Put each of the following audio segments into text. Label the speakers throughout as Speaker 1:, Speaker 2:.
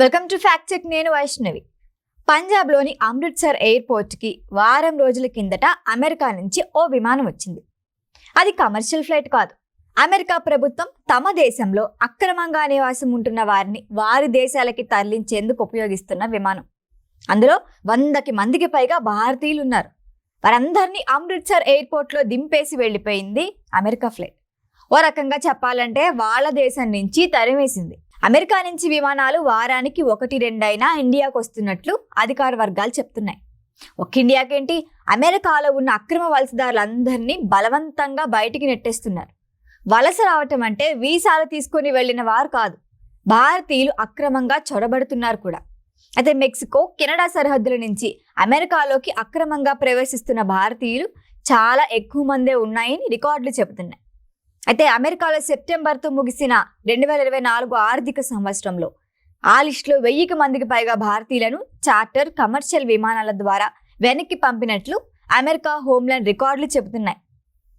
Speaker 1: Welcome to fact check నేను వైష్ణవి. పంజాబ్లోని అమృత్సర్ ఎయిర్పోర్ట్కి వారం రోజుల కిందట అమెరికా నుంచి ఓ విమానం వచ్చింది. అది కమర్షియల్ ఫ్లైట్ కాదు. అమెరికా ప్రభుత్వం తమ దేశంలో అక్రమంగా నివాసం ఉంటున్న వారిని వారి దేశాలకి తరలించేందుకు ఉపయోగిస్తున్న విమానం. అందులో వందకి మందికి పైగా భారతీయులు ఉన్నారు. వారందరినీ అమృత్సర్ ఎయిర్పోర్ట్లో దింపేసి వెళ్ళిపోయింది అమెరికా ఫ్లైట్. ఓ రకంగా చెప్పాలంటే వాళ్ళ దేశం నుంచి తరిమేసింది. అమెరికా నుంచి విమానాలు వారానికి ఒకటి రెండైనా ఇండియాకు వస్తున్నట్లు అధికార వర్గాలు చెప్తున్నాయి. ఒక్క ఇండియాకేంటి? అమెరికాలో ఉన్న అక్రమ వలసదారులందరినీ బలవంతంగా బయటికి నెట్టేస్తున్నారు. వలస రావటం అంటే వీసాలు తీసుకొని వెళ్ళిన వారు కాదు భారతీయులు అక్రమంగా చొరబడుతున్నారు కూడా. అయితే మెక్సికో కెనడా సరిహద్దుల నుంచి అమెరికాలోకి అక్రమంగా ప్రవేశిస్తున్న భారతీయులు చాలా ఎక్కువ మందే ఉన్నాయని రికార్డులు చెబుతున్నాయి. అయితే అమెరికాలో సెప్టెంబర్తో ముగిసిన రెండు వేల ఇరవై నాలుగు ఆర్థిక సంవత్సరంలో ఆ లిస్టులో వెయ్యికి మందికి పైగా భారతీయులను చార్టర్ కమర్షియల్ విమానాల ద్వారా వెనక్కి పంపినట్లు అమెరికా హోమ్లాండ్ రికార్డులు చెబుతున్నాయి.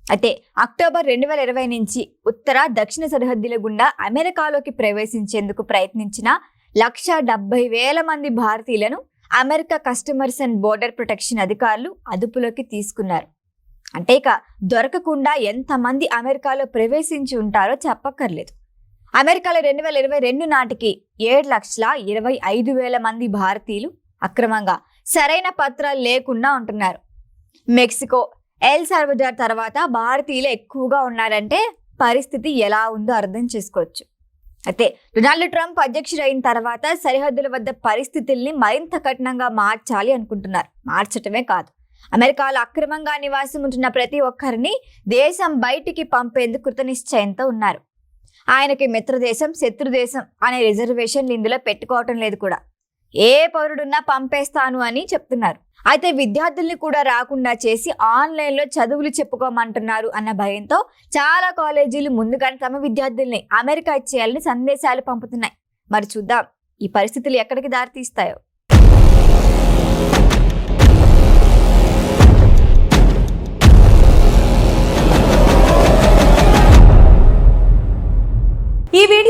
Speaker 1: అయితే అక్టోబర్ రెండు వేల ఇరవై నుంచి ఉత్తర దక్షిణ సరిహద్దుల గుండా అమెరికాలోకి ప్రవేశించేందుకు ప్రయత్నించిన లక్ష డెబ్బై వేల మంది భారతీయులను America customs and border protection అధికారులు అదుపులోకి తీసుకున్నారు. అంటే ఇక దొరకకుండా ఎంతమంది అమెరికాలో ప్రవేశించి ఉంటారో చెప్పక్కర్లేదు. అమెరికాలో రెండు వేల ఇరవై రెండు నాటికి ఏడు లక్షల ఇరవై ఐదు వేల మంది భారతీయులు అక్రమంగా సరైన పత్రాలు లేకుండా ఉంటున్నారు. మెక్సికో ఎల్ సర్వజార్ తర్వాత భారతీయులు ఎక్కువగా ఉన్నారంటే పరిస్థితి ఎలా ఉందో అర్థం చేసుకోవచ్చు. అయితే డొనాల్డ్ ట్రంప్ అధ్యక్షుడు అయిన తర్వాత సరిహద్దుల వద్ద పరిస్థితుల్ని మరింత కఠినంగా మార్చాలి అనుకుంటున్నారు. మార్చటమే కాదు. అమెరికాలో అక్రమంగా నివాసం ఉంటున్న ప్రతి ఒక్కరిని దేశం బయటికి పంపేందుకు కృతనిశ్చయంతో ఉన్నారు. ఆయనకి మిత్రదేశం శత్రుదేశం అనే రిజర్వేషన్లు ఇందులో పెట్టుకోవటం లేదు కూడా. ఏ పౌరుడున్నా పంపేస్తాను అని చెప్తున్నారు. అయితే విద్యార్థుల్ని కూడా రాకుండా చేసి ఆన్లైన్లో చదువులు చెప్పుకోమంటున్నారు అన్న భయంతో చాలా కాలేజీలు ముందుగానే తమ విద్యార్థుల్ని అమెరికా ఇచ్చేయాలని సందేశాలు పంపుతున్నాయి. మరి చూద్దాం ఈ పరిస్థితులు ఎక్కడికి దారితీస్తాయో?